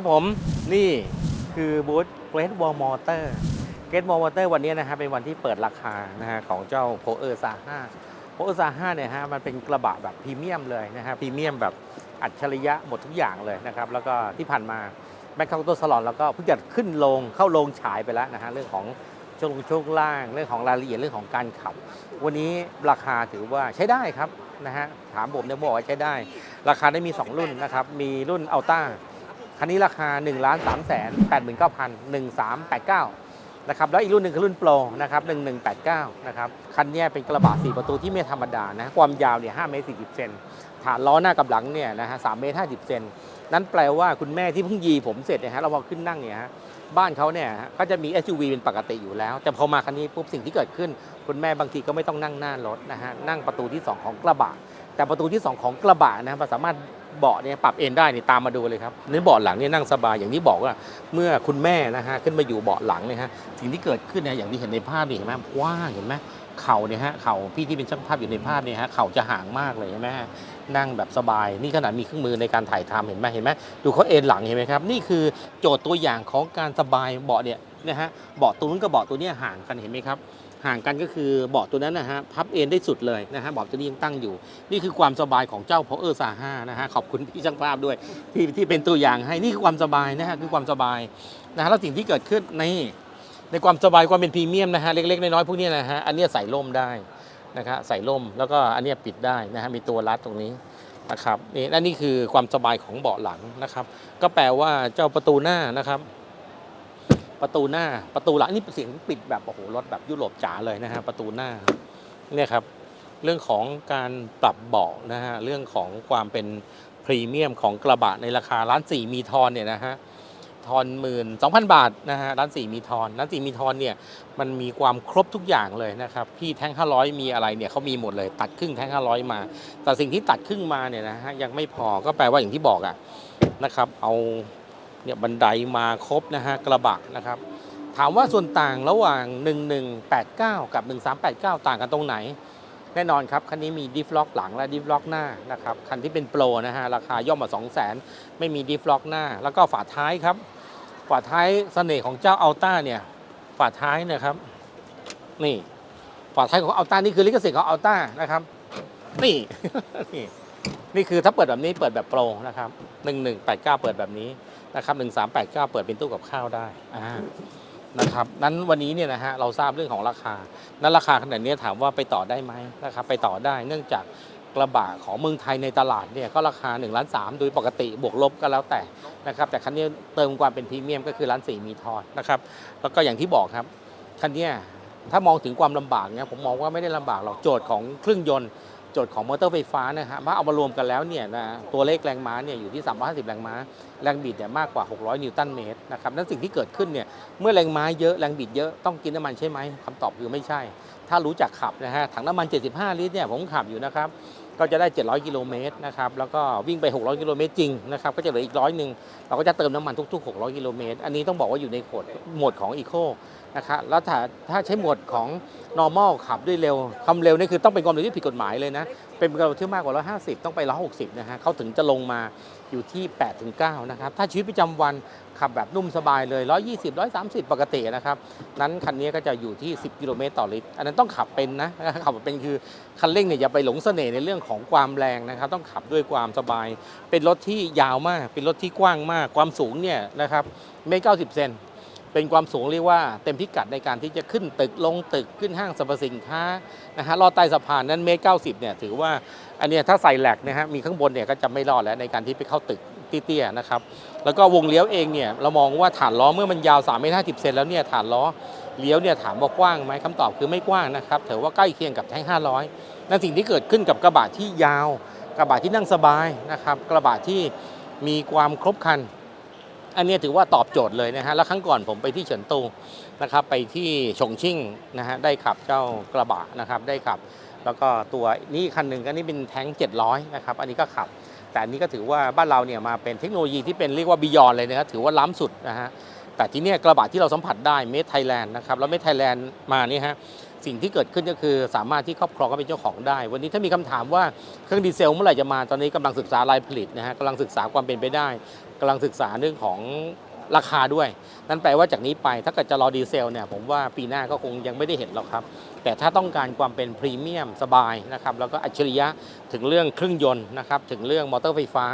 ครับผมนี่คือบูธ Great Wall Motor Great Wall Motor วันนี้นะฮะเป็นวันที่เปิดราคานะฮะของเจ้า p o e r s a 5 p o e r s a 5เนี่ยฮะมันเป็นกระบะแบบพรีเมียมเลยนะฮะพรีเมียมแบบอัจฉริยะหมดทุกอย่างเลยนะครับ แล้วก็ที่ผ่านมาแมคคาโตสลอนแล้วก็เพิ่งจะขึ้นโรงเข้าโรงฉายไปแล้วนะฮะเรื่องของช่วงช่วงล่างเรื่องของรายละเอียดเรื่องของการขับ วันนี้ราคาถือว่าใช้ได้ครับนะฮะถามผมเนี่ยบอกว่าใช้ได้ ราคาได้มี 2 รุ่นนะครับมีรุ่นอัลต้า คันนี้ราคา 1 3 8 9 1 3 8 9นะครับแล้วอีกรุ่นหนึ่งคือรุ่นโปรนะครับ1189นะครับคันนี้เป็นกระบะ4ประตูที่ไม่ธรรมดานะความยาวเนี่ย5เมตร40เซนฐานล้อหน้ากับหลังเนี่ยนะฮะ3เมตร50เซนนั่นแปลว่าคุณแม่ที่เพิ่งยีผมเสร็จนยฮะเราพอขึ้นนั่งเนี่ยฮะบ้านเขาเนี่ยฮะก็จะมี SUV เป็นปกติอยู่แล้ว แต่พอมาคันนี้ปุ๊บสิ่งที่เกิดขึ้น คุณแม่บางทีก็ไม่ต้องนั่งหน้ารถนะฮะนั่งประตูที่ 2 ของกระบะแต่ประตูที่ 2 ของกระบะนะมันสามารถ เบาะเนี่ยปรับเอนได้นี่ตามมาดูเลยครับในเบาะหลังเนี่ยนั่งสบายอย่างที่บอกว่า เมื่อคุณแม่นะฮะขึ้นมาอยู่เบาะหลังเนี่ยฮะสิ่งที่เกิดขึ้นเนี่ยอย่างที่เห็นในภาพนี่เห็นไหมกว้างเห็นไหมเข่าเนี่ยฮะเข่าพี่ที่เป็นช่างภาพอยู่ในภาพเนี่ยฮะเข่าจะห่างมากเลยเห็นไหมนั่งแบบสบาย นี่ขนาดมีเครื่องมือในการถ่ายทำเห็นไหมเห็นไหมดูเขาเอนหลังเห็นไหมครับ นี่คือโจทย์ตัวอย่างของการสบายเบาะเนี่ยนะฮะเบาะตัวนู้นกับเบาะตัวนี้ห่างกันเห็นไหมครับ ห่างกันก็คือเบาะตัวนั้นนะฮะพับเอนได้สุดเลยนะฮะเบาะตัวนี้ยังตั้งอยู่ นี่คือความสบายของเจ้าพอเออร์ซาห้านะฮะขอบคุณพี่ช่างภาพด้วยที่ที่เป็นตัวอย่างให้นี่คือความสบายนะฮะคือความสบายนะฮะแล้วสิ่งที่เกิดขึ้นในในความสบายความเป็นพรีเมียมนะฮะเล็กๆน้อยๆพวกนี้นะฮะอันนี้ใส่ร่มได้นะครับใส่ร่มแล้วก็อันนี้ปิดได้นะฮะมีตัวรัดตรงนี้นะครับนี่และนี่คือความสบายของเบาะหลังนะครับ ก็แปลว่าเจ้าประตูหน้านะครับ ประตูหน้าประตูหลังนี่เสียงปิดแบบโอ้โหรถแบบยุโรปจ๋าเลยนะฮะประตูหน้าเนี่ยครับเรื่องของการปรับเบาะนะฮะเรื่องของความเป็นพรีเมียมของกระบะในราคาล้านสี่มีทอนเนี่ยนะฮะทอนหมื่นสองพันบาทนะฮะร้านสี่มีทอนร้านสี่มีทอนเนี่ยมันมีความครบทุกอย่างเลยนะครับพี่แท่ง500มีอะไรเนี่ยเขามีหมดเลย ตัดครึ่งแท่ง500มา แต่สิ่งที่ตัดครึ่งมาเนี่ยนะฮะยังไม่พอก็แปลว่าอย่างที่บอกอะนะครับเอา เนี่ยบันไดมาครบนะฮะกระบะนะครับ ถามว่าส่วนต่างระหว่าง 1189 กับ 1389 ต่างกันตรงไหน แน่นอนครับ คันนี้มีดิฟล็อกหลังและดิฟล็อกหน้านะครับ คันที่เป็นโปรนะฮะราคาย่อมมา 200,000 ไม่มีดิฟล็อกหน้า แล้วก็ฝาท้ายครับ ฝาท้ายเสน่ห์ของเจ้าอัลต้าเนี่ยฝาท้ายนะครับ นี่ฝาท้ายของอัลต้านี่คือลิขสิทธิ์ของอัลต้านะครับ นี่นี่นี่คือถ้าเปิดแบบนี้เปิดแบบโปรนะครับ 1189 เปิดแบบนี้ นะครับ1389 เปิดเป็นตู้กับข้าวได้อ่านะครับนั้นวันนี้เนี่ยนะฮะเราทราบเรื่องของราคา นั้นราคาขนาดนี้ถามว่าไปต่อได้ไหมนะครับไปต่อได้เนื่องจากกระบะของเมืองไทยในตลาดเนี่ยก็ราคา1ล้าน3โดยปกติบวกลบก็แล้วแต่นะครับแต่คันนี้เติมความเป็นพรีเมียมก็คือล้าน4มีทอนนะครับแล้วก็อย่างที่บอกครับคันนี้ถ้ามองถึงความลำบากเนี่ยผมมองว่าไม่ได้ลำบากหรอกโจทย์ของเครื่องยนต์ โจทย์ของมอเตอร์ไฟฟ้านะฮะว่าเอามารวมกันแล้วเนี่ยนะตัวเลขแรงม้าเนี่ยอยู่ที่ 350 แรงม้า แรงบิดเนี่ยมากกว่า 600 นิวตันเมตรนะครับนั่นสิ่งที่เกิดขึ้นเนี่ยเมื่อแรงม้าเยอะแรงบิดเยอะต้องกินน้ำมันใช่ไหมคำตอบคือไม่ใช่ ถ้ารู้จักขับนะฮะถังน้ำมัน 75 ลิตรเนี่ยผมขับอยู่นะครับ ก็จะได้ 700 กิโลเมตรนะครับแล้วก็วิ่งไป 600 กิโลเมตรจริงนะครับก็จะเหลืออีกร้อยหนึ่งเราก็จะเติมน้ำมันทุก ๆ 600 กิโลเมตร อันนี้ต้องบอกว่าอยู่ในโหมดโหมดของอีโคนะครับแล้วถ้าถ้าใช้โหมดของ normal ขับด้วยเร็วความเร็วนี่คือต้องเป็นความเร็วที่ผิดกฎหมายเลยนะ เป็นความเร็วที่มากกว่า 150 ต้องไป 160 นะฮะเขาถึงจะลงมาอยู่ที่8ถึง9นะครับ ถ้าชีวิตประจำวันขับแบบนุ่มสบายเลย 120 130 ปกตินะครับ นั้นคันนี้ก็จะอยู่ที่ 10 กิโลเมตรต่อลิตร อันนั้นต้องขับเป็นนะ ขับเป็นคือคันเร่งเนี่ยอย่าไปหลงเสน่ห์ในเรื่องของความแรงนะครับ ต้องขับด้วยความสบาย เป็นรถที่ยาวมาก เป็นรถที่กว้างมาก ความสูงเนี่ยนะครับเมตร90เซน เป็นความสูงเรียกว่าเต็มพิกัดในการที่จะขึ้นตึกลงตึกขึ้นห้างสรรพสินค้านะฮะลอดใต้สะพานนั้นเมตรเก้าสิบเนี่ยถือว่าอันนี้ถ้าใส่แหลกนะฮะมีข้างบนเนี่ยก็จะไม่รอดแล้วในการที่ไปเข้าตึกเตี้ยๆนะครับแล้วก็วงเลี้ยวเองเนี่ยเรามองว่าฐานล้อเมื่อมันยาว3เมตร50เซนแล้วเนี่ยฐานล้อเลี้ยวเนี่ยถามว่ากว้างไหมคำตอบคือไม่กว้างนะครับถือว่าใกล้เคียงกับแท่ง500นั่นสิ่งที่เกิดขึ้นกับกระบะที่ยาว กระบะที่นั่งสบายนะครับกระบะที่มีความครบครัน อันนี้ถือว่าตอบโจทย์เลยนะฮะ แล้วครั้งก่อนผมไปที่เฉินตูนะครับ ไปที่ชงชิ่งนะฮะ ได้ขับเจ้ากระบะนะครับ ได้ขับ แล้วก็ตัวนี้คันหนึ่งก็นี่เป็นแท้ง 700 นะครับ อันนี้ก็ขับ แต่อันนี้ก็ถือว่าบ้านเราเนี่ยมาเป็นเทคโนโลยีที่เป็นเรียกว่าบียอนเลยนะครับ ถือว่าล้ำสุดนะฮะ แต่ที่นี่กระบะที่เราสัมผัสได้เมดไทยแลนด์นะครับ แล้วเมดไทยแลนด์มานี่ฮะ สิ่งที่เกิดขึ้นก็คือสามารถที่ครอบครองก็เป็นเจ้าของได้ วันนี้ถ้ามีคำถามว่าเครื่องดีเซลเมื่อไหร่จะมาตอนนี้กำลังศึกษารายผลิตนะฮะกำลังศึกษาความเป็นไปได้กำลังศึกษาเรื่องของ ราคาด้วย นั่นแปลว่าจากนี้ไปถ้าเกิดจะรอดีเซลเนี่ยผมว่าปีหน้าก็คงยังไม่ได้เห็นหรอกครับ แต่ถ้าต้องการความเป็นพรีเมียมสบายนะครับแล้วก็อัจฉริยะถึงเรื่องเครื่องยนต์นะครับถึงเรื่องมอเตอร์ไฟฟ้า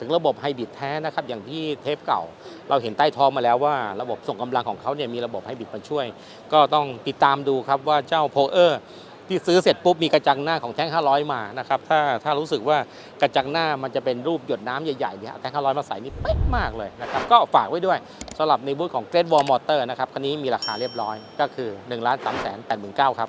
ถึงระบบไฮบริดแท้นะครับอย่างที่เทปเก่า เราเห็นใต้ท้องมาแล้วว่าระบบส่งกำลังของเขาเนี่ยมีระบบไฮบริดมาช่วย ก็ต้องติดตามดูครับว่าเจ้าโพเออร์ ที่ซื้อเสร็จปุ๊บมีกระจังหน้าของแท้ง 500 มานะครับถ้าถ้ารู้สึกว่ากระจังหน้ามันจะเป็นรูปหยดน้ำใหญ่ๆเนี่ยแท้ง 500 มาใส่นี่เป๊ะมากเลยนะครับก็ฝากไว้ด้วยสำหรับในบูธของเกรดวอลมอเตอร์นะครับคันนี้มีราคาเรียบร้อยก็คือ1 3 8 9 0 0 0ครับ